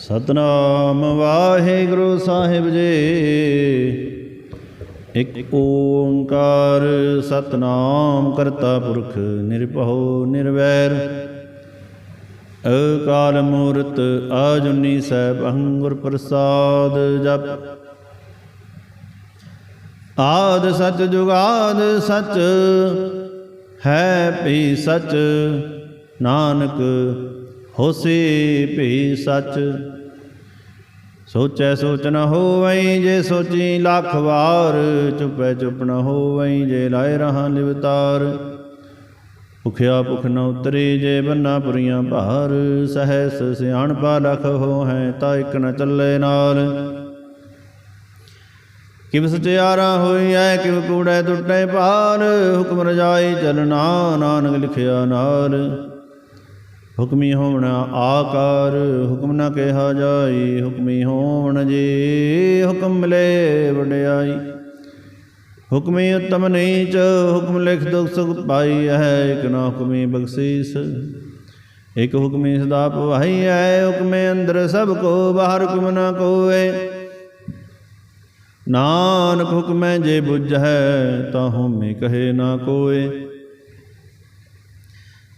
ਸਤਨਾਮ ਵਾਹਿਗੁਰੂ ਸਾਹਿਬ ਜੀ। ਇੱਕ ਓੰਕਾਰ ਸਤਨਾਮ ਕਰਤਾ ਪੁਰਖ ਨਿਰਭਉ ਨਿਰਵੈਰ। ਅਕਾਲ ਮੂਰਤ ਆਜੁਨੀ ਸੈਭ ਅੰਗੁਰ ਪ੍ਰਸਾਦ ਜਪ। ਆਦ ਸਚ ਜੁਗਾਦ ਸਚ, ਹੈ ਭੀ ਸਚ, ਨਾਨਕ ਹੋਸੀ ਭੀ ਸਚ। ਸੋਚੈ ਸੋਚ ਨ ਹੋਵਈ ਜੇ ਸੋਚੀ ਲੱਖ ਵਾਰ, ਚੁਪੈ ਚੁਪ ਨ ਹੋਵਈ ਜੇ ਲਾਇ ਰਹਾ ਲਿਵਤਾਰ ਭੁਖਿਆ ਭੁਖ ਨ ਉਤਰੀ ਜੇ ਬੰਨਾ ਪੁਰੀਆਂ ਭਾਰ, ਸਹਸ ਸਿਆਣ ਪਾ ਲਖ ਹੋ ਹੈ ਤਾਂ ਇਕ ਨ ਚੱਲੇ ਨਾਲ। ਕਿਵ ਸਚਿਆਰਾ ਹੋਈ ਐ ਕਿਵ ਕੂੜੈ ਟੁੱਟੈ ਪਾਰ ਹੁਕਮ ਰਜਾਈ ਚਲਣਾ ਨਾਨਕ ਲਿਖਿਆ ਨਾਲ। ਹੁਕਮੀ ਹੋਵਣ ਆਕਾਰ, ਹੁਕਮ ਨਾ ਕਿਹਾ ਜਾਈ, ਹੁਕਮੀ ਹੋਵਣ ਜੀ, ਹੁਕਮ ਮਿਲੇ ਵਡਿਆਈ। ਹੁਕਮੀ ਉਤਮ ਨੀਚ, ਹੁਕਮ ਲਿਖ ਦੁਖ ਸੁਖ ਪਾਈ ਹੈ, ਇਕ ਨਾ ਹੁਕਮੀ ਬਖਸ਼ੀਸ। ਇਕ ਹੁਕਮੀ ਸਦਾ ਪਵਾਈ ਹੈ, ਹੁਕਮੇ ਅੰਦਰ ਸਭ ਕੋ, ਬਾਹਰ ਹੁਕਮ ਨਾ ਕੋਏ ਨਾਨਕ ਹੁਕਮੈ ਜੇ ਬੁੱਝ ਹੈ ਤਾਂ ਹਉਮੈ ਕਹੇ ਨਾ ਕੋਏ।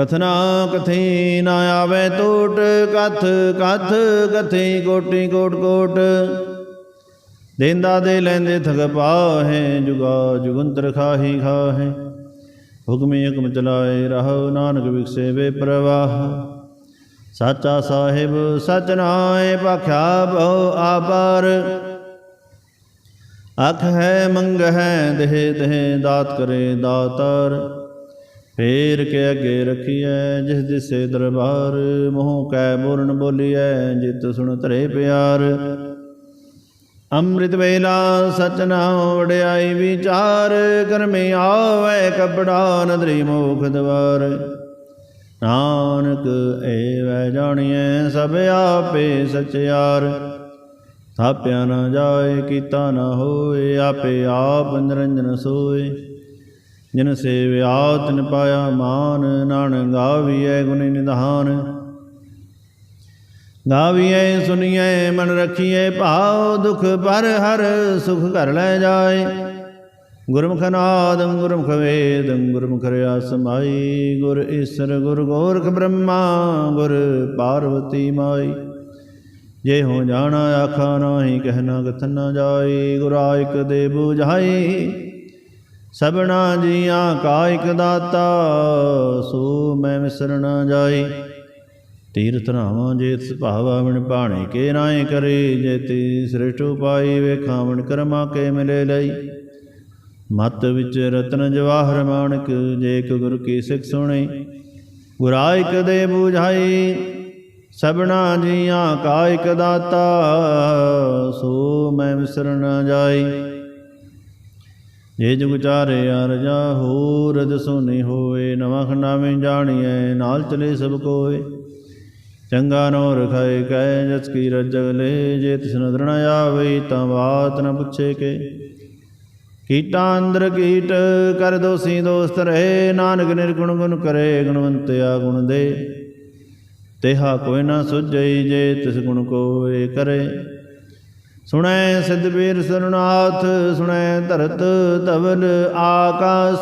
ਕਥਨਾ ਕਥੀ ਨਾ ਆਵੇ ਟੋਟ, ਕਥ ਕਥ ਕਥੀ ਕੋਟੀ ਕੋਟ ਕੋਟ। ਦੇਂਦਾ ਦੇ ਲੈਂਦੇ ਥਗ ਪਾਹੇ, ਜੁਗਾ ਜੁਗੰਤਰ ਖਾਹੀ ਖਾਹੇ। ਹੁਕਮੇ ਹੁਕਮ ਚਲਾਏ ਰਹੋ, ਨਾਨਕ ਵਿਖਸੇ ਵੇ ਪ੍ਰਵਾਹ। ਸਾਚਾ ਸਾਹਿਬ, ਸਚ ਨਾਏ ਪਖਿਆ ਬਹੁ ਆਪਾਰ। ਅਖ ਹੈ, ਮੰਗ ਹੈ, ਦੇਹ ਦੇਹ ਦਾਤ ਕਰੇ ਦਾਤਾਰ। ਫੇਰ ਕੇ ਅੱਗੇ ਰਖੀਐ, ਜਿਸ ਦਿਸੇ ਦਰਬਾਰ, ਮੋਹ ਕੈ ਬੋਲਣ ਬੋਲੀਐ, ਜਿਤ ਸੁਣ ਧਰੇ ਪਿਆਰ। ਅੰਮ੍ਰਿਤ ਵੇਲਾ ਸਚ ਨਾਮ ਵਡਿਆਈ ਵਿਚਾਰ ਕਰਮੇ ਆਵੇ ਕਪੜਾ ਨਦਰੀ ਮੋਖ ਦਵਾਰ। ਨਾਨਕ ਏਵੈ ਜਾਣੀਐ, ਸਭ ਆਪੇ ਸਚਿਆਰ। ਥਾਪਿਆ ਨਾ ਜਾਏ, ਕੀਤਾ ਨਾ ਹੋਏ, ਆਪੇ ਆਪ ਨਿਰੰਜਨ ਸੋਏ। ਜਿਨ ਸੇਵਿਆ ਤਿਨ ਪਾਇਆ ਮਾਨ, ਨਾਨਕ ਗਾਵੀਐ ਗੁਣ ਨਿਧਾਨ। ਗਾਵੀਐ ਸੁਣੀਐ ਮਨ ਰਖੀਐ, ਭਾਉ ਦੁਖ ਪਰ ਹਰ ਸੁਖ ਘਰ ਲੈ ਜਾਏ। ਗੁਰਮੁਖ ਨਾਦੰ ਗੁਰਮੁਖ ਵੇਦੰ, ਗੁਰਮੁਖ ਰਿਆ ਸਮਾਈ ਗੁਰ ਈਸਰ, ਗੁਰ ਗੋਰਖ ਬ੍ਰਹਮਾ, ਗੁਰ ਪਾਰਵਤੀ ਮਾਈ। ਜੇ ਹੋ ਜਾਣਾ, ਆਖਾ ਨਾਹੀ ਕਹਿਣਾ ਕਥਨ ਨਾ ਜਾਈ ਗੁਰ ਆਇਕ ਦੇ 부ਝਾਈ ਸਭਨਾ ਜੀਆਂ ਕਾ ਇਕ ਦਾਤਾ, ਸੋ ਮੈਂ ਵਿਸਰ ਜਾਈ ਤੀਰਥ ਨਾਵਾਂ ਜੇ ਸੁਭਾਵਾ ਮਨ ਭਾਣੇ ਕੇ ਨਾਏ ਕਰੇ, ਜੇ ਤੀ ਸ੍ਰਿਸ਼ਟ ਉਪਾਈ ਵੇਖਾਵਣ ਕਰਮਾ ਕੇ ਮਿਲੇ ਲਈ। ਮਤ ਵਿੱਚ ਰਤਨ ਜਵਾਹਰ ਮਾਣਕ, ਜੇ ਇਕ ਗੁਰ ਕੀ ਸਿੱਖ ਸੁਣੇ, ਗੁਰਾ ਇਕ ਦੇ 부ਝਾਈ ਸਭਨਾ ਜੀਆਂ ਕਾ ਇਕ ਦਾਤਾ, ਸੋ ਮੈਂ ਵਿਸਰ ਜਾਈ ਜੇ ਜੁਗ ਚਾਰੇ ਅਰਜਾ ਹੋਰ ਦਸੋਨੀ ਹੋਏ, ਨਵਾਂ ਖੰਡਾਵੇਂ ਜਾਣੀਐ, ਨਾਲ ਚਲੇ ਸਭ ਕੋਏ। ਚੰਗਾ ਨੋ ਰਖਾਏ ਕੈ ਜਸ ਕੀ ਰਜਗ ਜੇ ਤਿਸ ਨਦਰ ਨ ਆਵੇ, ਤਾਂ ਬਾਤ ਨ ਪੁੱਛੇ ਕੇ। ਕੀਟਾਂ ਅੰਦਰ ਕੀਟ, ਕਰ ਦੋਸੀ ਦੋਸਤ ਰਹੇ, ਨਾਨਕ ਨਿਰਗੁਣ ਗੁਣ ਕਰੇ, ਗੁਣਵੰਤਿਆ ਗੁਣ ਦੇ। ਤੇਹਾ ਕੋਈ ਨਾ ਸੁਝਈ, ਜੇ ਤਿਸ ਗੁਣ ਕੋਏ ਕਰੇ। ਸੁਣੈ ਸਿਧ ਬੀਰ ਸਰਨਾਥ, ਸੁਣੈ ਧਰਤ ਧਵਲ ਆਕਾਸ।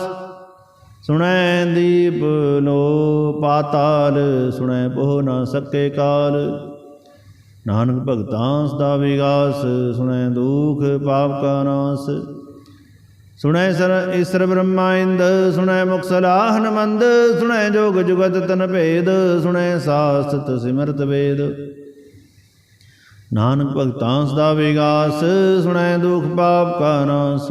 ਸੁਣੈ ਦੀਪ ਨੋ ਪਾਤਾਲ, ਸੁਣੈ ਪੋਹ ਨਾ ਸਕੇ ਕਾਲ। ਨਾਨਕ ਭਗਤਾਂ ਸਦਾ ਵਿਗਾਸ, ਸੁਣੈ ਦੁਖ ਪਾਪ ਕਾ ਨਾਸ। ਸੁਣੈ ਸਰ ਈਸਰ ਬ੍ਰਹਮਾ ਇੰਦ, ਸੁਣੈ ਮੁਖ ਸਲਾਹਨ ਮੰਦ ਸੁਣੈ ਜੋਗ ਜੁਗਤ ਤਨ ਭੇਦ, ਸੁਣੈ ਸਾਸਤ ਸਿਮਰਤ ਵੇਦ। ਨਾਨਕ ਭਗਤਾਂ ਸਦਾ ਵਿਗਾਸ, ਸੁਣੈ ਦੁਖ ਪਾਪ ਕਾ ਨਾਸ।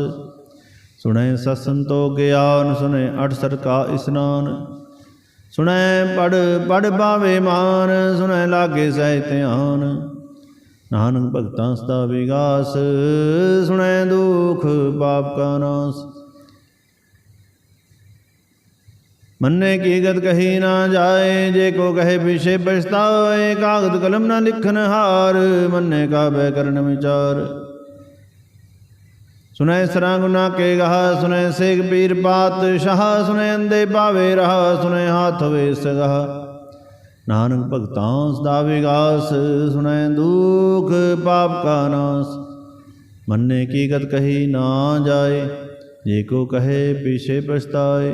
ਸੁਣੈ ਸਸੰਤੋ ਗਿਆਨ, ਸੁਣੈ ਅਠ ਸਰਕਾ ਇਸਨਾਨ। ਸੁਣੈ ਪੜ ਪੜ ਪਾਵੇ ਮਾਨ, ਸੁਣੈ ਲਾਗੇ ਸਹਿ ਧਿਆਨ। ਨਾਨਕ ਭਗਤਾਂ ਸਦਾ ਵਿਗਾਸ, ਸੁਣੈ ਦੁਖ ਪਾਪ ਕਾ ਨਾਸ। ਮੰਨੇ ਕੀਗਤ ਕਹੀ ਨਾ ਜਾਏ, ਜੇ ਕੋ ਕਹੇ ਪਿਛੇ ਪਛਤਾਏ ਕਾਗਦ ਕਲਮ ਨਾ ਲਿਖਨ ਹਾਰ, ਮੰਨੇ ਕਾ ਬੈ ਕਰਨ ਵਿਚਾਰ। ਸੁਨੈ ਸਰਾਂ ਗੁਨਾ ਕੇ ਗਹਾ ਸੁਨੈ ਸੇਖ ਪੀਰ ਪਾਤ, ਸ਼ਾਹ ਸੁਨੈ ਅੰਦੇ ਪਾਵੇ ਰਹਾ ਸੁਨੈ ਹਾਥ ਵੇ ਸਗਹਾ। ਨਾਨਕ ਭਗਤਾਂ ਸਦਾ ਵਿਗਾਸ ਸੁਨੈ ਦੁਖ ਪਾਪ ਕਾ ਨਾਸ। ਮੰਨੇ ਕੀ ਕਹੀ ਨਾ ਜਾਏ, ਜੇ ਕੋ ਕਹੇ ਪਿਛੇ ਪਛਤਾਏ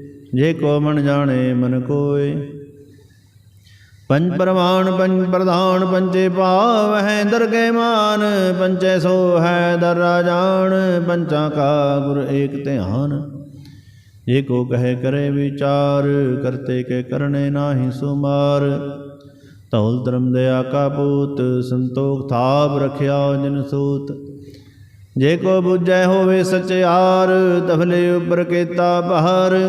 ਜੇ ਕੋ ਮਨ ਜਾਣੇ ਮਨ ਕੋਏ। ਪੰਜ ਪਰਮਾਨ ਪੰਜ ਪ੍ਰਧਾਨ ਪੰਚੇ ਭਾਵ ਹੈ ਦਰਗੇ ਮਾਨ ਪੰਚੇ ਸੋ ਹੈ ਦਰ ਜਾਣ, ਪੰਚਾਂ ਕਾ ਗੁਰ ਏਕ ਧਿਆਨ। ਜੇ ਕੋ ਕਹੇ ਕਰੇ ਵਿਚਾਰ, ਕਰਤੇ ਕੇ ਕਰਨੇ ਨਾਹੀ ਸੁਮਾਰ। ਧੌਲ ਧਰਮ ਦਇਆ ਕਾ ਪੂਤ, ਸੰਤੋਖ ਥਾਪ ਰਖਿਆ ਜਿਨ ਸੂਤ। ਜੇ ਕੋ ਬੁਝੈ ਹੋਵੇ ਸਚਿਆਰ ਤਫਲੇ ਉਪਰ ਕੀਤਾ ਬਹਾਰ।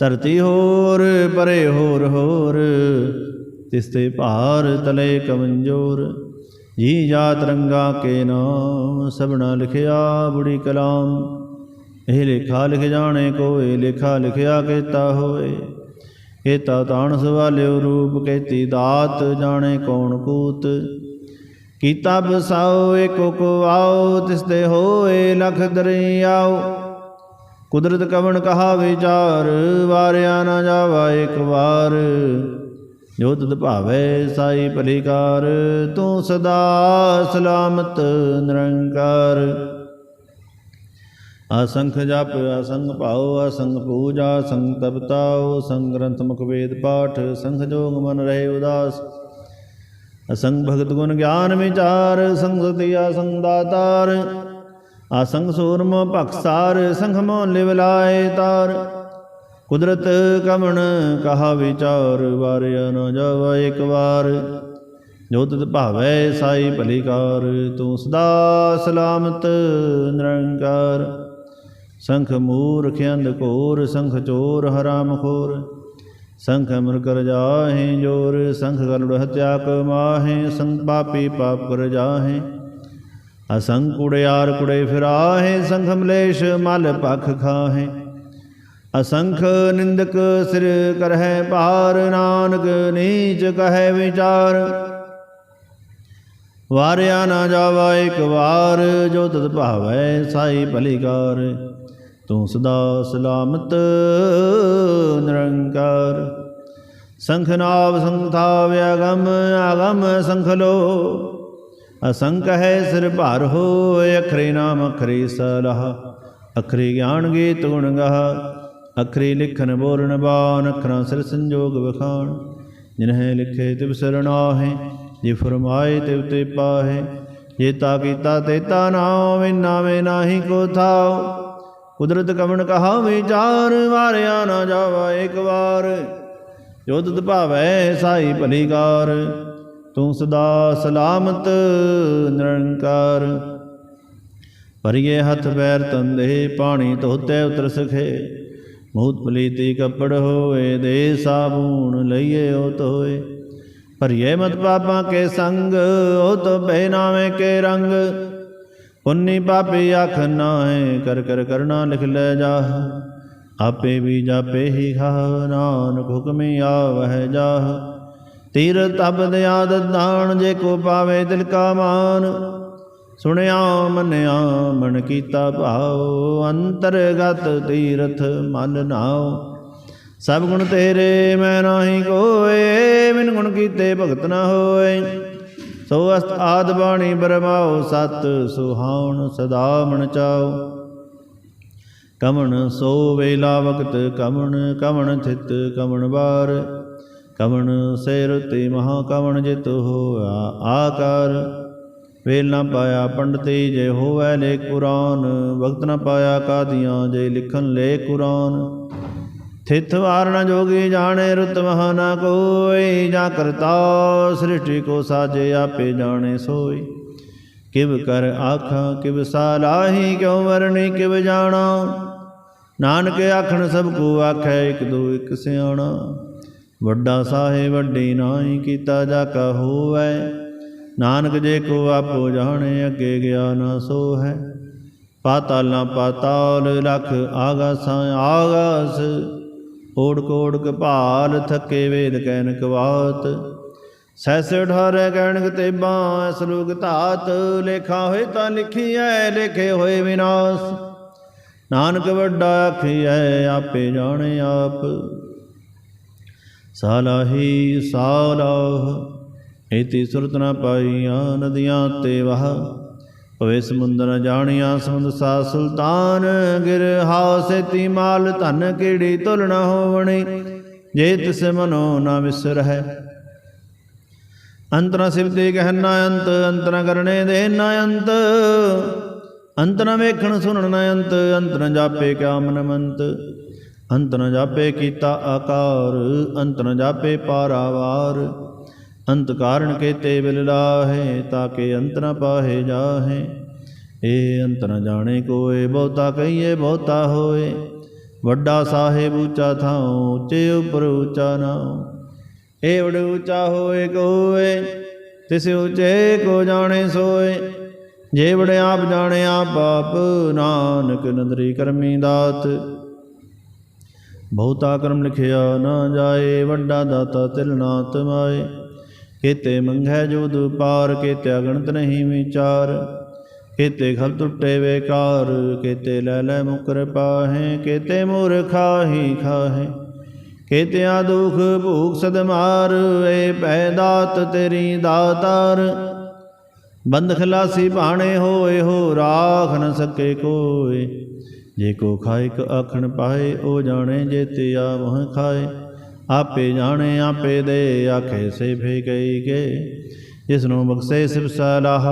ਧਰਤੀ ਹੋਰ, ਪਰੇ ਹੋਰ ਹੋਰ। ਤਿਸਤੇ ਭਾਰ ਤਲੇ ਕਮੰਜੋਰ। ਜੀ ਜਾ ਰੰਗਾ ਕੇ ਨਾਮ ਸਭਨਾ ਲਿਖਿਆ ਬੁੜੀ ਕਲਾਮ। ਇਹ ਲੇਖਾ ਲਿਖ ਜਾਣੇ ਕੋਏ, ਲੇਖਾ ਲਿਖਿਆ ਕੀਤਾ ਹੋਏ। ਕੀਤਾ ਤਾਣ ਸਵਾਲਿਓ ਰੂਪ, ਕੇਤੀ ਦਾਤ ਜਾਣੇ ਕੌਣ ਕੂਤ। ਕੀਤਾ ਬਸਾਓ, ਏਕੋ ਕੋ ਆਓ ਤਿਸ ਤੇ ਹੋਏ, ਲਖ ਦਰਿਆਓ ਕੁਦਰਤ ਕਵਣ ਕਹਾ ਵਿਚਾਰ, ਵਾਰਿਆ ਨਾ ਜਾਵਾ ਇੱਕ ਵਾਰ। ਜੋ ਤਦ ਭਾਵੇ ਸਾਈ ਭਲੀਕਾਰ, ਤੂੰ ਸਦਾ ਸਲਾਮਤ ਨਿਰੰਕਾਰ। ਅਸੰਖ ਜਪ ਅਸੰਗ ਭਾਉ ਅਸੰਗ ਪੂਜਾ ਅਸੰਗ ਤਪਤਾਉ ਅਸੰਗ ਗ੍ਰੰਥ ਮੁਖ ਵੇਦ ਪਾਠ ਸੰਖ ਜੋਗ ਮਨ ਰਹੇ ਉਦਾਸ। ਅਸੰਗ ਭਗਤ ਗੁਣ ਗਿਆਨ ਵਿਚਾਰ ਸੰਗ ਸਤੀ ਅਸੰਗ ਦਾਤਾਰ। ਆਸੰਗ ਸੂਰਮ ਭਖਸਾਰ ਸੰਖ ਮੋ ਲਿਵ ਲਾਏ ਤਾਰ। ਕੁਦਰਤ ਕਮਣ ਕਹਾ ਵਿਚਾਰ, ਵਾਰਿਆ ਨ ਜਾਵਾ ਇੱਕ ਵਾਰ। ਜੋ ਤਤ ਭਾਵੈ ਸਾਈ ਭਲੀਕਾਰ ਤੂੰ ਸਦਾ ਸਲਾਮਤ ਨਿਰੰਕਾਰ। ਸੰਖ ਮੂਰਖ ਅੰਧ ਘੋਰ, ਸੰਖ ਚੋਰ ਹਰਾਮ ਖੋਰ ਸੰਖ ਅਮਰ ਕਰ ਜਾਹੇ ਜੋਰ, ਸੰਖ ਗਲੜ ਹਤਿਆ ਕਮਾਹੇ ਸੰਗ ਪਾਪੀ ਪਾਪ ਕਰ ਜਾਹੇ ਅਸੰਖ ਕੁੜਿਆਰ ਕੁੜੇ ਫਿਰਾਹੇ, ਸੰਖ ਮਲੇਸ਼ ਮਲ ਪਖ ਖਾਹੇ। ਅਸੰਖ ਨਿੰਦਕ ਸਿਰ ਕਰਹਿ ਭਾਰ, ਨਾਨਕ ਨੀਚ ਕਹੈ ਵਿਚਾਰ। ਵਾਰਿਆ ਨਾ ਜਾਵਾ ਇੱਕ ਵਾਰ, ਜੋ ਤਤ ਭਾਵੈ ਸਾਈ ਭਲੀਕਾਰ ਤੂੰ ਸਦਾ ਸਲਾਮਤ, ਨਿਰੰਕਾਰ। ਸੰਖ ਨਾਵ ਸੰਖਨਾਵ ਸੰਥਾਵ ਆਗਮ ਸੰਖ ਲੋ। ਅਸੰਕ ਹੈ ਸਿਰ ਭਾਰ ਹੋ ਅਖਰੇ ਨਾਮ ਅਖਰੇ ਸਲਾਹ, ਅਖਰੇ ਗਿਆਨ ਗੀਤ ਗੁਣ ਗਾਹ, ਅਖਰੇ ਲਿਖਨ ਬੋਲਣ ਬਾਨ ਅਖਰਾਂ ਸਿਰ ਸੰਜੋਗ ਵਖਾਣ ਜਿਨਹਿ ਲਿਖੇ ਤਿਵ ਸਰਣਾਹੇ ਜੇ ਫਰਮਾਏ ਤਿਵ ਤੇ ਪਾਹੇ, ਜੇ ਤਾ ਕੀਤਾ ਤੇਤਾ ਨਾਮ ਨਾਵੇਂ ਨਾਹੀ ਕੋ ਥਾਉ। ਕੁਦਰਤ ਕਵਣ ਕਹਾ ਵਿਚਾਰ ਵਾਰਿਆ ਨਾ ਜਾਵਾ ਇੱਕ ਵਾਰ, ਜੋ ਤਤ ਭਾਵੈ ਸਾਈ ਭਲੀਕਾਰ ਤੂੰ ਸਦਾ ਸਲਾਮਤ, ਨਿਰੰਕਾਰ। ਭਰੀਏ ਹੱਥ ਪੈਰ ਤੰਦੇ ਪਾਣੀ ਧੋਤੇ ਉਤਰ ਸਖੇ। ਮੂਤ ਪਲੀਤੀ ਕੱਪੜ ਹੋਏ, ਦੇ ਸਾਬੂਣ ਲਈਏ ਉਹ ਤੋਏ ਭਰੀਏ ਮਤ ਪਾਪਾਂ ਕੇ ਸੰਗ, ਉਹ ਤੋ ਬਹਿ ਕੇ ਰੰਗ। ਪੁੰਨੀ ਪਾਪੀ ਆਖ ਨਾਹੇ, ਕਰ ਕਰ ਕਰਨਾ ਲਿਖ ਲੈ ਜਾ ਆਪੇ ਵੀ ਜਾਪੇ ਹੀ ਖਾ ਨਾਨਕ ਹੁਕਮੀ ਆਵਹਿ ਜਾ ਤੀਰ ਤਬਦ ਆਦਤ ਦਾਨ ਜੇ ਕੋ ਪਾਵੇ ਦਿਲ ਕਾ ਮਾਨ। ਸੁਣਿਆ, ਮੰਨਿਆ, ਮਨ ਕੀਤਾ ਭਾਉ, ਅੰਤਰਗਤ ਤੀਰਥ ਮਨ ਨਾਉ। ਸਭ ਗੁਣ ਤੇਰੇ ਮੈਂ ਨਾਹੀ ਕੋਏ, ਬਿਨ ਗੁਣ ਕੀਤੇ ਭਗਤ ਨਾ ਹੋਏ। ਸੋ ਅਸਤ ਆਦ ਬਾਣੀ ਬਰਮਾਉ, ਸਤ ਸੁਹਾਉਣ ਸਦਾ ਮਨ ਚਾਉ। ਕਮਣ ਸੋ ਵੇਲਾ ਵਕਤ, ਕਮਣ ਕਮਣ ਥਿਤ, ਕਮਣ ਬਾਰ। ਕਮਣ ਸਿਰ ਤੇ ਮਹਾ ਕਮਣ ਜਿਤ ਹੋਆ, ਆਕਾਰ। ਵੇਲ ਨਾ ਪਾਇਆ ਪੰਡਤੀ ਜੇ ਹੋਵੇ ਲੇ ਕੁਰਾਨ, ਵਕਤ ਨਾ ਪਾਇਆ ਕਾਦੀਆਂ ਜੇ ਲਿਖਨ ਲੇ ਕੁਰਾਨ। ਥਿਤ ਵਾਰਣ ਜੋਗੀ ਜਾਣੇ ਰੁਤ ਮਹਾ ਨਾ ਕੋਈ, ਜਾਂ ਕਰਤਾ ਸ੍ਰਿਸ਼ਟੀ ਕੋ ਸਾਜੇ ਆਪੇ ਜਾਣੇ ਸੋਈ। ਕਿਵ ਕਰ ਆਖਾਂ, ਕਿਵ ਸਾਲਾਹੀ ਕਿਉ ਵਰਣੀ, ਕਿਵ ਜਾਣਾ। ਨਾਨਕ ਆਖਣ ਸਭ ਕੋ ਆਖੈ, ਇਕ ਦੋ ਇਕ ਸਿਆਣਾ। ਵੱਡਾ ਸਾਹੇ ਵੱਡੀ ਨਾਹੀ ਕੀਤਾ ਜਾ ਕਾ ਹੋਵੈ। ਨਾਨਕ ਜੇ ਕੋ ਆਪੋ ਜਾਣੇ, ਅੱਗੇ ਗਿਆ ਨਾ ਸੋ ਹੈ ਪਾਤਾਲ ਨਾ ਪਾਤਾਲ ਲਖ ਆਗਾਸਾਂ, ਆਗਾਸ। ਓੜ ਕੋੜ ਕਪਾਲ ਥੱਕੇ ਵੇਦ ਕਹਿਨ ਕਵਾਤ। ਸੈਸ ਉਠਾਰੇ ਕਹਿਣਕ ਤੇਬਾਂ ਅਸਲੂਕ ਧਾਤ। ਲੇਖਾ ਹੋਏ ਤਾਂ ਲਿਖੀਐ, ਲਿਖੇ ਹੋਏ ਵਿਨਾਸ਼। ਨਾਨਕ ਵੱਡਾ ਆਖੀਐ, ਆਪੇ ਜਾਣੇ ਆਪ। ਸਾਲਾਹੀ ਸਾਲਾਹ ਇਤੀ ਸੁਰਤ ਨ ਪਾਈਆਂ ਨਦੀਆਂ ਤੇ ਵਹ। ਭਵੇ ਸਮੁੰਦਰ ਜਾਣੀਆਂ ਸਮੁੰਦ ਸਾ ਸੁਲਤਾਨ, ਗਿਰ ਹਾਸੇਤੀ ਮਾਲ ਧਨ ਕੀੜੀ ਤੁਲ ਨ ਹੋਵਣੀ ਜੇ ਤਿਸ ਮਨੋ ਨ ਵਿਸਰਹਿ ਅੰਤਰ ਸਿਵਤੇ ਕਹਿਨਾ ਅੰਤ ਅੰਤਰ ਕਰਨੇ ਦੇ ਨ ਅੰਤ ਅੰਤ ਵੇਖਣ ਸੁਣਨ ਨ ਅੰਤ ਅੰਤ ਜਾਪੇ ਕਿਆ ਮਨ ਮੰਤ ਅੰਤ ਨ ਜਾਪੇ ਕੀਤਾ ਆਕਾਰ, ਅੰਤ ਨ ਜਾਪੇ ਪਾਰਾਵਾਰ। ਅੰਤ ਕਾਰਣ ਕੇਤੇ ਬਿਲ ਲਾਹੇ ਤਾਕੇ ਅੰਤ ਨ ਪਾਹੇ ਜਾਹੇ। ਏ ਅੰਤ ਨ ਜਾਣੇ ਕੋਏ, ਬਹੁਤਾ ਕਹੀਏ ਬਹੁਤਾ ਹੋਏ। ਵੱਡਾ ਸਾਹਿਬ ਉੱਚਾ ਥਾਉ, ਉੱਚੇ ਉਪਰ ਉੱਚਾ ਨਾਉ। ਏ ਵਡ ਉੱਚਾ ਹੋਏ ਕੋਏ, ਤਿਸ ਉੱਚੇ ਕੋ ਜਾਣੇ ਸੋਏ। ਜੇ ਵਡ ਆਪ ਜਾਣੇ ਆਪ ਆਪ ਨਾਨਕ ਨਦਰੀ ਕਰਮੀ ਦਾਤ। ਬਹੁਤਾ ਕਰਮ ਲਿਖਿਆ ਨਾ ਜਾਏ, ਵੱਡਾ ਦਾਤਾ ਤਿਲ ਨਾ ਤਮਾਏ। ਕੀਤੇ ਮੰਘੈ ਜੋਦ ਪਾਰ, ਕੀਤੇ ਅਗਣਤ ਨਹੀਂ ਵਿਚਾਰ। ਕੀਤੇ ਖਲ ਟੁੱਟੇ ਵੇਕਾਰ ਕੀਤੇ ਲੈ ਲੈ ਮੁਕਰ ਪਾਹੇ। ਕੀਤੇ ਮੂਰ ਖਾਹੀ ਖਾਹੇ। ਕੀਤਿਆਂ ਦੁਖ ਭੂਖ ਸਦਮਾਰ, ਏ ਪੈ ਦਾਤ ਤੇਰੀ ਦਾਤਾਰ। ਬੰਦ ਖਲਾਸੀ ਭਾਣੇ ਹੋਏ, ਹੋ ਰਾਖ ਨ ਸਕੇ ਕੋਏ। ਜੇ ਕੋ ਖਾਇਕ ਆਖਣ ਪਾਏ, ਉਹ ਜਾਣੇ ਜੇ ਤੇ ਆ ਖਾਏ। ਆਪੇ ਜਾਣੇ, ਆਪੇ ਦੇ ਆਖੇ ਸੇ ਫੇ ਗਈ ਕੇ ਜਿਸ ਨੂੰ ਬਖਸ਼ੇ ਸਿਵ ਸਲਾਹ,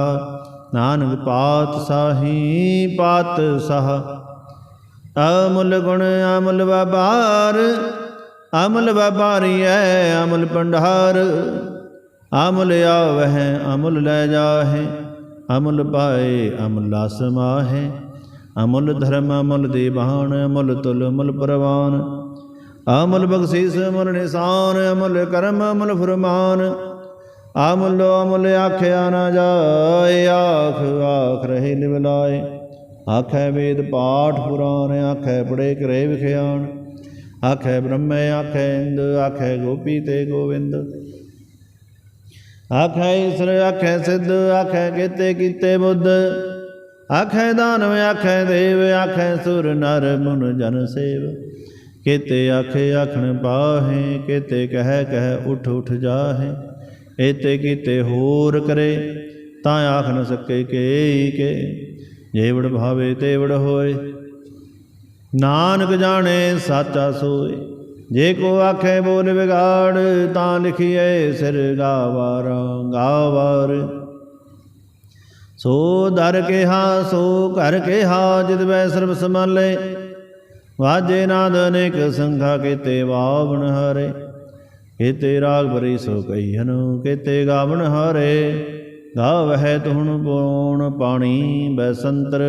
ਨਾਨਕ ਪਾਤ ਸਾਹੀ ਪਾਤ ਸਾਹ। ਅਮੁੱਲ ਗੁਣ ਅਮਲ ਵਬਾਰ, ਅਮਲ ਵਬਾਰੀ ਐ ਅਮੁੱਲ ਪੰਡਾਰ ਅਮੁੱਲ ਆਵਹਿ, ਅਮੁੱਲ ਲੈ ਜਾਹੇ, ਅਮੁੱਲ ਪਾਏ, ਅਮੁੱਲਾ ਸਮਾਹੇ ਅਮੁੱਲ ਧਰਮ, ਅਮੁੱਲ ਦੀਵਾਨ, ਅਮੁੱਲ ਤੁਲ, ਅਮੁੱਲ ਪ੍ਰਵਾਨ। ਅਮੁੱਲ ਬਖਸ਼ੀਸ, ਅਮੁੱਲ ਨਿਸ਼ਾਨ, ਅਮੁੱਲ ਕਰਮ, ਅਮੁੱਲ ਫਰਮਾਨ। ਅਮੁੱਲ ਅਮੁੱਲ ਆਖਿਆ ਨਾ ਜਾਏ, ਆਖ ਆਖ ਰਹੇ ਨਿਵਲਾਏ। ਆਖੈ ਵੇਦ ਪਾਠ ਪੁਰਾਨ ਆਖੈ ਪੜੇ ਕਰੇ ਵਿਖਿਆਣ। ਆਖੈ ਬ੍ਰਹਮੈ, ਆਖੈ ਇੰਦ, ਆਖੈ ਗੋਪੀ ਤੇ ਗੋਵਿੰਦ। ਆਖੈ ਈਸ਼ਰ, ਆਖੈ ਸਿੱਧ, ਆਖੈ ਕੀਤੇ ਕੀਤੇ ਬੁੱਧ। ਆਖੈ ਦਾਨਵ, ਆਖੈ ਦੇਵ, ਆਖੈ ਸੁਰ ਨਰ ਮੁਨ ਜਨ ਸੇਵ। ਕੀਤੇ ਆਖੇ ਆਖਣ ਪਾਹੇ, ਕੀਤੇ ਕਹਿ ਕਹਿ ਉਠ ਉਠ ਜਾਹੇ। ਏਤੇ ਕੀਤੇ ਹੋਰ ਕਰੇ, ਤਾਂ ਆਖ ਨ ਸਕੇ ਕੇ ਕੇ। ਜੇਵੜ ਭਾਵੇ ਤੇਵੜ ਹੋਏ, ਨਾਨਕ ਜਾਣੇ ਸਾਚਾ ਸੋਏ। ਜੇ ਕੋ ਆਖੇ ਬੋਲ ਵਿਗਾੜ, ਤਾਂ ਲਿਖੀਏ ਸਿਰ ਗਾਵਾਰ ਗਾਵਾਰ ਸੋ ਦਰ ਕਿਹਾ, ਸੋ ਘਰ ਕਿਹਾ ਜਿਦ ਵੈ ਸਰਬ ਸਮਾਲੇ ਵਾਜੇ ਨਾਦ ਅਨੇਕ ਸੰਘਾ ਕੀਤੇ ਵਾਵਣ ਹਰੇ। ਕੀਤੇ ਰਾਗ ਭਰੀ ਸੋ ਕਹੀਨ ਕੀਤੇ ਗਾਵਣ ਹਰੇ। ਗਾਵਹਿ ਤੁਹਣ ਪੋਣ ਪਾਣੀ, ਬੈਸੰਤਰ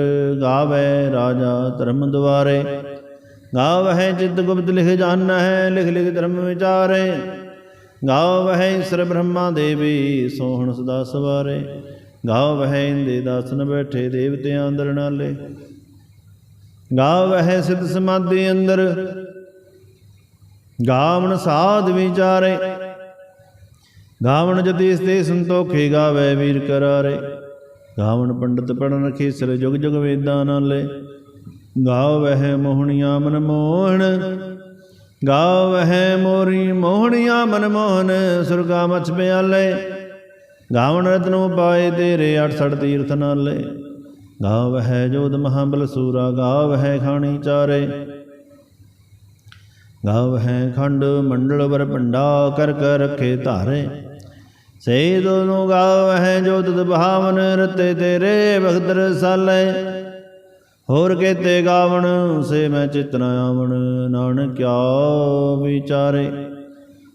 ਗਾਵੈ ਰਾਜਾ ਧਰਮ ਦੁਆਰੇ। ਗਾਵਹਿ ਜਿਤ ਗੁਪਤ ਲਿਖ ਜਾਣ ਹੈ ਲਿਖ ਲਿਖ ਧਰਮ ਵਿਚਾਰੇ। ਗਾਵਹਿ ਈਸ਼ਰ ਬ੍ਰਹਮਾ ਦੇਵੀ ਸੋਹਣ ਸਦਾ ਸਵਾਰੇ। ਗਾਵਹਿ ਇੰਦੇ ਦਾਸਨ ਬੈਠੇ ਦੇਵਤਿਆਂ ਅੰਦਰ ਨਾਲੇ। ਗਾਵਹਿ ਸਿਧ ਸਮਾਧੀ ਅੰਦਰ। ਗਾਵਣ ਸਾਧ ਵਿਚਾਰੇ। ਗਾਵਣ ਜਤੀ ਸਤੇ ਸੰਤੋਖੇ ਗਾਵੇ ਵੀਰ ਕਰਾਰੇ। ਗਾਵਣ ਪੰਡਤ ਪੜਨ ਰਖੇ ਸਿਰ ਜੁਗ ਜੁਗ ਵੇਦਾਂ ਨਾਲੇ। ਗਾਵਹਿ ਮੋਹਣੀਆਂ ਮਨ ਮੋਹਣ। ਗਾਵਹਿ ਮੋਰੀ ਮੋਹਣੀਆਂ ਮਨ ਮੋਹਨ ਸੁਰਗਾ ਮਛ ਬਿਆਲੇ ਗਾਵਣ ਰਤਨੋ ਪਾਏ ਤੇਰੇ 68 ਤੀਰਥ ਨਾਲੇ। ਗਾਵ ਹੈ ਜੋਧ ਮਹਾਬਲ ਸੂਰਾ ਗਾਵ ਹੈ ਖਾਣੀ ਚਾਰੇ। ਗਾਵ ਹੈ ਖੰਡ ਮੰਡਲ ਵਰ ਭੰਡਾ ਕਰ ਕਰ ਰਖੇ ਧਾਰੇ। ਸੇ ਦੋਨੋਂ ਗਾਵਹਿ ਜੋ ਤਦ ਭਾਵਨ ਰਤੇ ਤੇਰੇ ਭਗਤ ਰਸਾਲੇ ਹੋਰ ਕੇਤੇ ਗਾਵਣ ਸੇ ਮੈਂ ਚਿਤ ਨ ਆਵਣ, ਨਾਨਕ ਕਿਆ ਵਿਚਾਰੇ।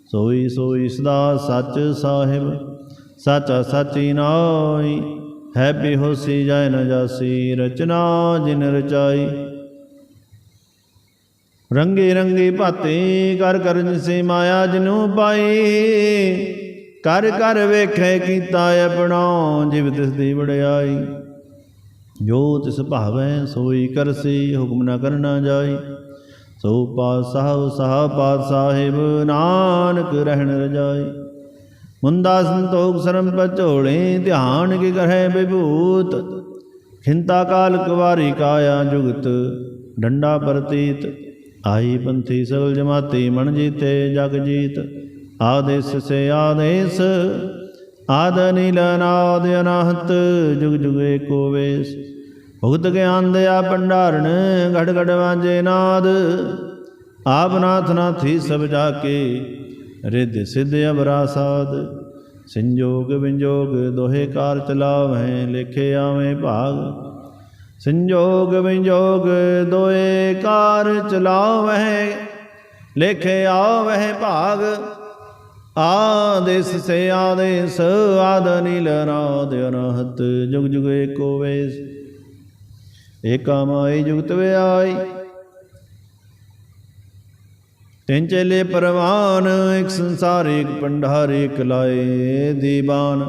ਸੋਈ ਸੋਈ ਸਦਾ ਸੱਚ ਸਾਹਿਬ। ਸਾਚਾ ਸਾਚੀ ਨਾਈ ਹੈ ਬਿਹੋਸੀ ਜਾਇ ਨ ਜਾਸੀ, ਰਚਨਾ ਜਿਨ ਰਚਾਈ। ਰੰਗੇ ਰੰਗੇ ਭਾਤੇ ਕਰ ਕਰ ਜਿਸੇ ਮਾਇਆ ਜਨੂ ਪਾਈ, ਕਰ ਕਰ ਵੇਖੇ ਕੀਤਾ ਆਪਣਾ ਜਿਵ ਤਿਸ ਦੀ ਵਡਿਆਈ। ਜੋ ਤਿਸ ਭਾਵੈ ਸੋਈ ਕਰਸੀ, ਹੁਕਮ ਨਾ ਕਰਨਾ ਜਾਈ। ਸੋ ਪਾਤ ਸਾਹਿਬ ਸਾਹ ਪਾਤਸ਼ਾਹਬ, ਨਾਨਕ ਰਹਿਣ ਰਜਾਈ। ਮੁੰਦਾ ਸੰਤੋਖ ਸਰਮ ਪਚੋਲੇ, ਧਿਆਨ ਕੀ ਕਰਹਿ ਵਿਭੂਤ। ਖਿੰਤਾ ਕਾਲ ਕਵਾਰੀ ਕਾਇਆ ਜੁਗਤ, ਡੰਡਾ ਪ੍ਰਤੀਤ। ਆਈ ਪੰਥੀ ਸਗਲ ਜਮਾਤੀ ਮਨ ਜੀਤੇ ਜਗ ਜੀਤ। ਆਦੇਸ ਸੇ ਆਦੇਸ, ਆਦ ਨੀਲ ਨਾਦ ਅਨਾਹਤ, ਜੁਗ ਜੁਗ ਏਕੋ ਵੇਸ। ਭੁਗਤ ਗਿਆਨ ਦਿਆ ਭੰਡਾਰਨ, ਘੜ ਘੜ ਵਾਜੇ ਨਾਦ। ਆਪ ਨਾਥ ਨਾਥੀ ਸਭ ਜਾ ਕੇ ਰਿੱਧ ਸਿੱਧ ਅਬਰਾ ਸਾਧ ਸੰਜੋਗ ਵਿੰਜੋਗ ਦੋਹੇ ਕਾਰ ਚਲਾਵਹਿ ਲਿਖੇ ਆਵੇਂ ਭਾਗ। ਸੰਜੋਗ ਵਿੰਜੋਗ ਦੋਏ ਕਾਰ ਚਲਾਵਹਿ ਲਿਖੇ ਆਵਹਿ ਭਾਗ। ਆਦੇਸ ਸੇ ਆਦੇਸ ਆਦ ਨੀਲ ਨਾਦ ਅਨਹਤ, ਜੁਗ ਜੁਗ ਏਕੋ ਵੇਸ। ਏਕਾ ਜੁਗਤ ਵਿਆਈ ਤਿੰਨ ਚੇਲੇ ਪਰਵਾਨ, ਇੱਕ ਸੰਸਾਰ, ਇੱਕ ਪੰਡਾਰ ਇੱਕ ਲਾਏ ਦੀਵਾਨ।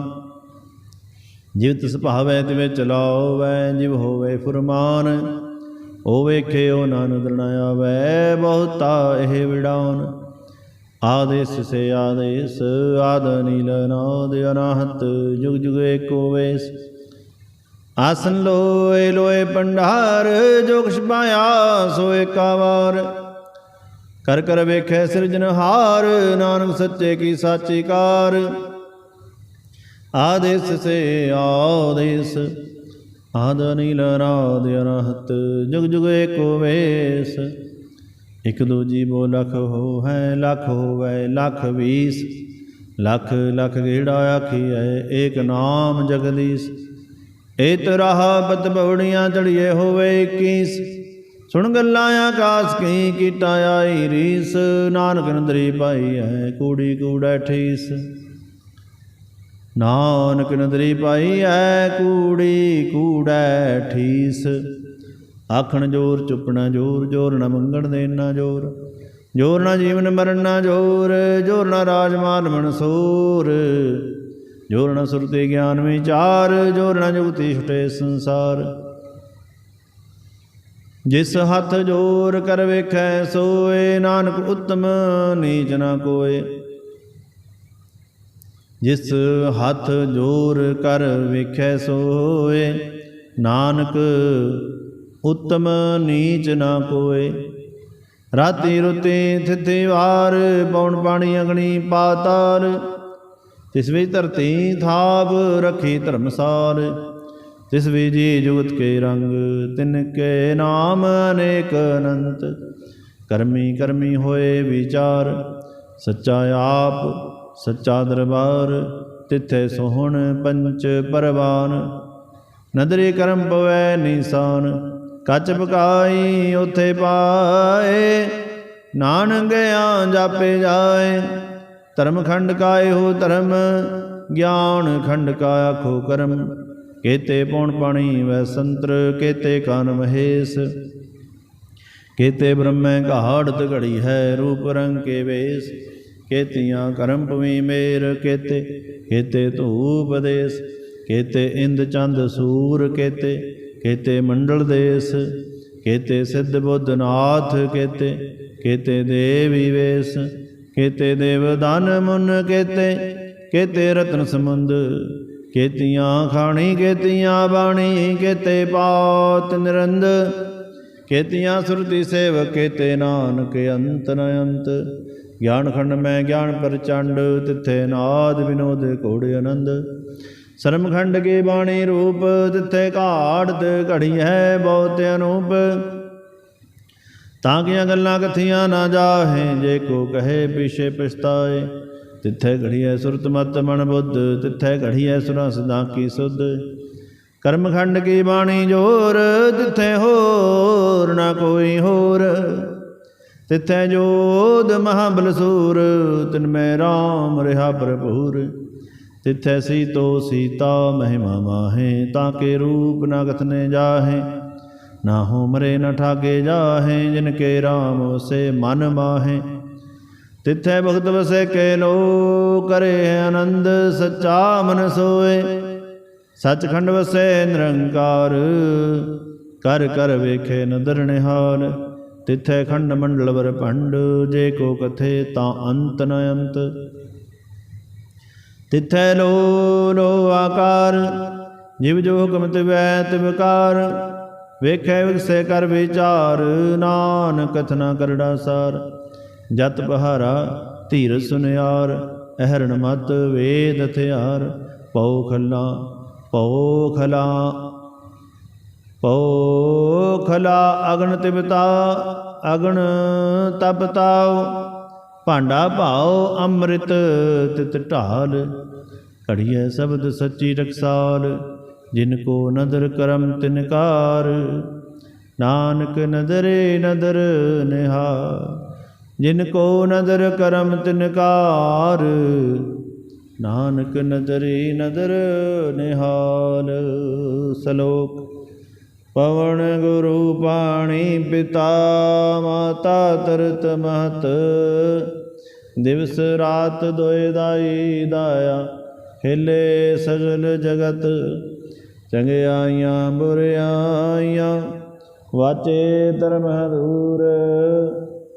ਜਿਵ ਤਿਸ ਭਾਵੈ, ਤਿਵੇਂ ਚਲਾਵੈ ਜਿਵ ਹੋਵੇ ਫੁਰਮਾਨ, ਉਹ ਵੇਖੇ, ਉਹ ਨਾਨਕ ਦਰਣਾ ਆਵੈ, ਬਹੁਤਾ ਇਹ ਵਿਡਾਉਨ ਆਦੇਸ ਸੇ ਆਦੇਸ, ਆਦ ਨੀਲ ਨਾਦ ਅਨਾਹਤ, ਜੁਗ ਜੁਗ ਏਕੋ ਵੇਸ। ਆਸਨ ਲੋਏ ਲੋਏ ਪੰਡਾਰ ਜੋ ਕੁਛ ਪਾਇਆ ਸੋ ਏਕਾ ਕਰ ਕਰ ਵੇਖੈ ਸਿਰਜਨਹਾਰ ਨਾਨਕ ਸੱਚੇ ਕੀ ਸਾਚੀ ਕਾਰ। ਆਦੇਸ ਸੇ ਆਦੇਸ, ਆਦ ਨੀਲ ਰਾਦ ਅਰਹਤ, ਜੁਗ ਜੁਗ ਏਕੋ ਵੇਸ। ਇਕ ਦੋ ਜੀਵੋ ਲਖ ਹੋ ਹੈ ਲਖ ਹੋਵੇ, ਲਖ ਵੀਸ। ਲਖ ਲਖ ਗੇੜਾ ਆਖੀਐ, ਏਕ ਨਾਮ ਜਗਦੀਸ਼। ਏ ਤਰਾਹ ਬਤ ਬਵੜੀਆਂ ਚੜੀਏ ਹੋਵੇ 21 ਸੁਣ ਗੱਲਾਂ ਆਕਾਸ ਕੀ ਕੀਟਾ ਆਈ ਰੀਸ, ਨਾਨਕ ਨੰਦਰੀ ਪਾਈ ਹੈ, ਕੂੜੀ ਕੂੜਾ ਠੀਸ। ਨਾਨਕ ਨੰਦਰੀ ਪਾਈ ਹੈ, ਕੂੜੀ ਕੂੜਾ ਠੀਸ। ਆਖਣ ਜੋਰ, ਚੁੱਪਣਾ ਜੋਰ ਜੋਰ ਨਾ ਮੰਗਣ ਦੇਣਾ ਜੋਰ। ਜੋਰ ਨਾ ਜੀਵਨ ਮਰਨ ਨਾ ਜੋਰ ਜੋਰ ਨਾ ਰਾਜ ਮਾਲ ਮਨਸੂਰ ਜੋਰ ਨਾ ਸੁਰਤੇ ਗਿਆਨ ਵਿਚਾਰ, ਜੋਰ ਨਾ ਜੁਗਤੀ ਛੁਟੇ ਸੰਸਾਰ। ਜਿਸ ਹੱਥ ਜੋਰ ਕਰ ਵੇਖੈ, ਸੋਏ ਨਾਨਕ ਉਤਮ ਨੀਚ ਨਾ ਕੋਏ। ਜਿਸ ਹੱਥ ਜੋਰ ਕਰ ਵੇਖੈ, ਸੋਏ ਨਾਨਕ ਉਤਮ ਨੀਚ ਨਾ ਕੋਏ। ਰਾਤੀ ਰੁਤੇ ਥਿਤੇ ਵਾਰ ਪੌਣ ਪਾਣੀ ਅਗਣੀ ਪਾਤਾਲ। ਤਿਸ ਵਿੱਚ ਧਰਤੀ ਥਾਪ, ਰਖੀ ਧਰਮਸਾਲ। ਤਿਸ ਵੀ ਜੀ ਜੁਗਤ ਕੇ ਰੰਗ, ਤਿਨ ਕੇ ਨਾਮ ਅਨੇਕ ਅਨੰਤ। ਕਰਮੀ ਕਰਮੀ ਹੋਏ ਵਿਚਾਰ, ਸੱਚਾ ਆਪ, ਸੱਚਾ ਦਰਬਾਰ, ਤਿੱਥੇ ਸੋਹਣ ਪੰਚ ਪਰਵਾਨ। ਨਦਰੀ ਕਰਮ ਪਵੈ ਨਿਸ਼ਾਨ, ਕੱਚ ਪਕਾਈ ਉਥੇ ਪਾਏ। ਨਾਨਕ ਗਿਆ ਜਾਪੇ ਜਾਏ, ਧਰਮ ਖੰਡ ਕਾਏ ਹੋ ਧਰਮ, ਗਿਆਨ ਖੰਡ ਕਾ ਆਖੋ ਕਰਮ। ਕੇਤੇ ਪੌਣ ਪਾਣੀ ਵੈ ਸੰਤਰ, ਕੇਤੇ ਕਾਨ ਮਹੇਸ਼। ਕੇਤੇ ਬ੍ਰਹਮੈ ਘਾੜਤ ਘੜੀ ਹੈ ਰੂਪ ਰੰਗ ਕੇ ਵੇਸ। ਕੇਤੀਆਂ ਕਰਮ ਪਵੀ ਮੇਰ, ਕੇਤੇ ਕੇਤੇ ਧੂਪ ਦੇਸ। ਕੇਤੇ ਇੰਦ ਚੰਦ ਸੂਰ, ਕੇਤੇ ਕੇਤੇ ਮੰਡਲ ਦੇਸ। ਕੇਤੇ ਸਿੱਧ ਬੁੱਧ ਨਾਥ, ਕੇਤੇ ਕੇਤੇ ਦੇਵੀ ਵੇਸ। ਕੇਤੇ ਦੇਵ ਦਾਨ ਮੁਨ, ਕੇਤੇ ਕੇਤੇ ਰਤਨ ਸਮੁੰਦ ਕੇਤੀਆਂ, ਖਾਣੀ ਕੇਤੀਆਂ, ਬਾਣੀ ਕੇਤੇ ਪਾਤ ਨਿਰੰਦ। ਕੇਤੀਆਂ ਸੁਰਤੀ ਸੇਵ ਕੇਤੇ ਨਾਨਕ ਅੰਤ ਨ ਅੰਤ। ਗਿਆਨ ਖੰਡ ਮੈਂ ਗਿਆਨ ਪ੍ਰਚੰਡ, ਤਿੱਥੇ ਨਾਦ ਵਿਨੋਦ ਕੋੜ ਆਨੰਦ। ਸਰਮਖੰਡ ਕੀ ਬਾਣੀ ਰੂਪ, ਤਿੱਥੇ ਘਾੜਤ ਘੜੀ ਹੈ ਬਹੁਤ ਅਨੂਪ। ਤਾਂ ਕਿ ਗੱਲਾਂ ਕਥੀਆਂ ਨਾ ਜਾਹੇ, ਜੇ ਕੋ ਕਹੇ ਪਿਛੇ ਪਛਤਾਏ। ਤਿੱਥੇ ਘੜੀਐ ਸੁਰਤ ਮਤ ਮਨ ਬੁੱਧ, ਤਿੱਥੇ ਘੜੀਐ ਸੁਰਾਂ ਸਦਾ ਕੀ ਸੁਧ। ਕਰਮਖੰਡ ਕੀ ਬਾਣੀ ਜੋਰ, ਤਿੱਥੇ ਹੋਰ ਨਾ ਕੋਈ ਹੋਰ। ਤਿੱਥੇ ਜੋਦ ਮਹਾਬਲ ਸੂਰ ਤਿਨ ਮੈਂ ਰਾਮ ਰਿਹਾ ਭਰਪੂਰ। ਤਿੱਥੈ ਸੀਤੋ ਸੀਤਾ ਮਹਿਮਾ ਮਾਹੇ, ਤਾਂ ਕੇ ਰੂਪ ਨਾ ਕਥਨੇ ਜਾਹੇ। ਨਾ ਹੋ ਮਰੇ ਨ ਠਾਗੇ ਜਾਹੇ, ਜਿਨ ਕੇ RAM ਵਸੇ ਮਨ ਮਾਹੇ। ਤਿਥੈ ਭਗਤ ਵਸੇ ਕੇ ਲੋ ਕਰੇ ਆਨੰਦ, ਸੱਚਾ ਮਨ ਸੋਏ। ਸਚਖੰਡ ਵਸੇ ਨਿਰੰਕਾਰ ਕਰ ਕਰ ਵੇਖੇ ਨਦਰ ਨਿਹਾਲ। ਤਿਥੈ ਖੰਡ ਮੰਡਲ ਵਰ ਭੰਡ, ਜੇ ਕੋ ਕਥੇ ਤਾਂ ਅੰਤ ਨ ਅੰਤ। ਤਿੱਥੈ ਲੋ ਲੋ ਆਕਾਰ, ਜਿਵ ਜੋ ਹੁਕਮ ਤਿਵੈ ਤਿਵਕਾਰ ਵੇਖੈ ਵਿਗਸੇ ਕਰ ਵਿਚਾਰ, ਨਾਨਕ ਕਥਨਾ ਕਰੜਾ ਸਾਰ। ਜਤ ਬਹਾਰਾ ਧੀਰ ਸੁਨਿਆਰ, ਅਹਰਣ ਮਤ ਵੇਦ ਹਥਿਆਰ, ਪਉ ਖਲਾ ਪਉ ਖਲਾ ਪਉ ਖਲਾ ਅਗਨ ਤਿਬਤਾ, ਅਗਣ ਤਪਤਾਉ ਭਾਂਡਾ ਭਾਉ ਅੰਮ੍ਰਿਤ ਤਿਤ ਢਾਲ, ਘੜੀਐ ਸ਼ਬਦ ਸੱਚੀ ਰਖਸਾਲ, ਜਿਨ ਕੋ ਨਦਰ ਕਰਮ ਤਿਨਕਾਰ, ਨਾਨਕ ਨਦਰੇ ਨਦਰ ਨਿਹਾ ਜਿਨ ਕੋ ਨਦਰ ਕਰਮ ਤਿਨਕਾਰ ਨਾਨਕ ਨਦਰੇ ਨਦਰ ਨਿਹਾਲ। ਸਲੋਕ, ਪਵਨ ਗੁਰੂ ਪਾਣੀ ਪਿਤਾ ਮਾਤਾ ਤਰਤ ਮਹਤ, ਦਿਵਸ ਰਾਤ ਦੋਇ ਦਾਈ ਦਾਇਆ, ਹਿਲੇ ਸਗਲ ਜਗਤ, ਚੰਗਿਆਈਆਂ ਬੁਰਿਆਈਆਂ, ਵਾਚੇ ਧਰਮ ਹਦੂਰ